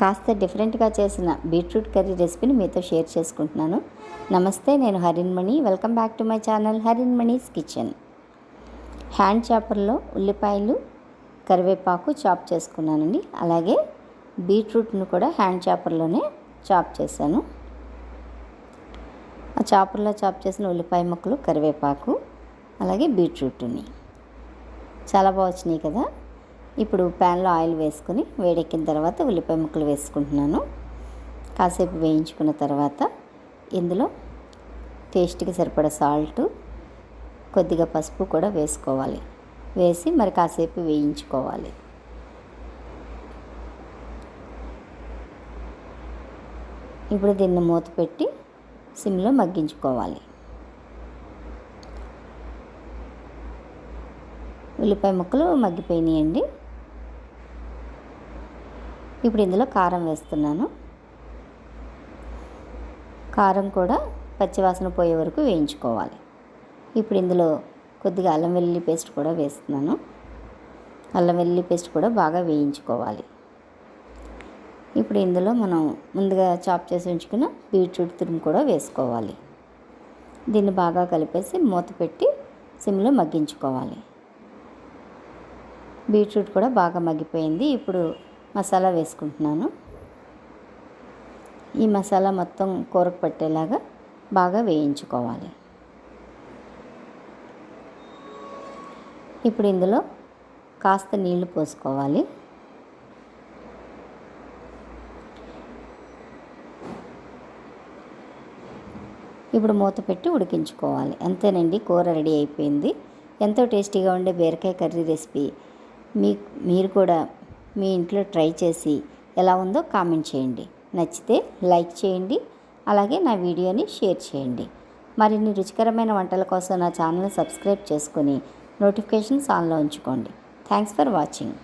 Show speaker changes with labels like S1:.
S1: కాస్త డిఫరెంట్గా చేసిన బీట్రూట్ కర్రీ రెసిపీని మీతో షేర్ చేసుకుంటున్నాను. నమస్తే నేను Harinmani welcome back to my channel Harinmani's kitchen. Hand చాపర్లో ఉల్లిపాయలు కరివేపాకు చాప్ చేసుకున్నానండి. అలాగే బీట్రూట్ను కూడా హ్యాండ్ చాపర్లోనే చాప్ చేశాను. ఆ చాపర్లో చాప్ చేసిన ఉల్లిపాయ ముక్కలు కరివేపాకు అలాగే బీట్రూట్ని. చాలా బాగా వచ్చినాయి కదా? ఇప్పుడు ప్యాన్లో ఆయిల్ వేసుకొని వేడెక్కిన తర్వాత ఉల్లిపాయ ముక్కలు వేసుకుంటున్నాను. కాసేపు వేయించుకున్న తర్వాత ఇందులో టేస్ట్కి సరిపడా సాల్ట్ కొద్దిగా పసుపు కూడా వేసుకోవాలి. వేసి మరి కాసేపు వేయించుకోవాలి. ఇప్పుడు దీన్ని మూత పెట్టి సిమ్లో మగ్గించుకోవాలి. ఉల్లిపాయ ముక్కలు మగ్గిపోయినాయండి. ఇప్పుడు ఇందులో కారం వేస్తున్నాను. కారం కూడా పచ్చివాసన పోయే వరకు వేయించుకోవాలి. ఇప్పుడు ఇందులో కొద్దిగా అల్లం వెల్లుల్లి పేస్ట్ కూడా వేస్తున్నాను. అల్లం వెల్లుల్లి పేస్ట్ కూడా బాగా వేయించుకోవాలి. ఇప్పుడు ఇందులో మనం ముందుగా చాప్ చేసి ఉంచుకున్న బీట్రూట్ తురుము కూడా వేసుకోవాలి. దీన్ని బాగా కలిపేసి మూత పెట్టి సిమ్లో మగ్గించుకోవాలి. బీట్రూట్ కూడా బాగా మగ్గిపోయింది. ఇప్పుడు మసాలా వేసుకుంటున్నాను. ఈ మసాలా మొత్తం కూరకు పట్టేలాగా బాగా వేయించుకోవాలి. ఇప్పుడు ఇందులో కాస్త నీళ్ళు పోసుకోవాలి. ఇప్పుడు మూత పెట్టి ఉడికించుకోవాలి. అంతేనండి కూర రెడీ అయిపోయింది. ఎంతో టేస్టీగా ఉండే బీరకాయ కర్రీ రెసిపీ. మీ మీరు కూడా మీ ఇంట్లో ట్రై చేసి ఎలా ఉందో కామెంట్ చేయండి. నచ్చితే లైక్ చేయండి. అలాగే నా వీడియోని షేర్ చేయండి. మరిన్ని రుచికరమైన వంటల కోసం నా ఛానల్ సబ్స్క్రైబ్ చేసుకొని నోటిఫికేషన్స్ ఆన్లో ఉంచుకోండి. Thanks for watching.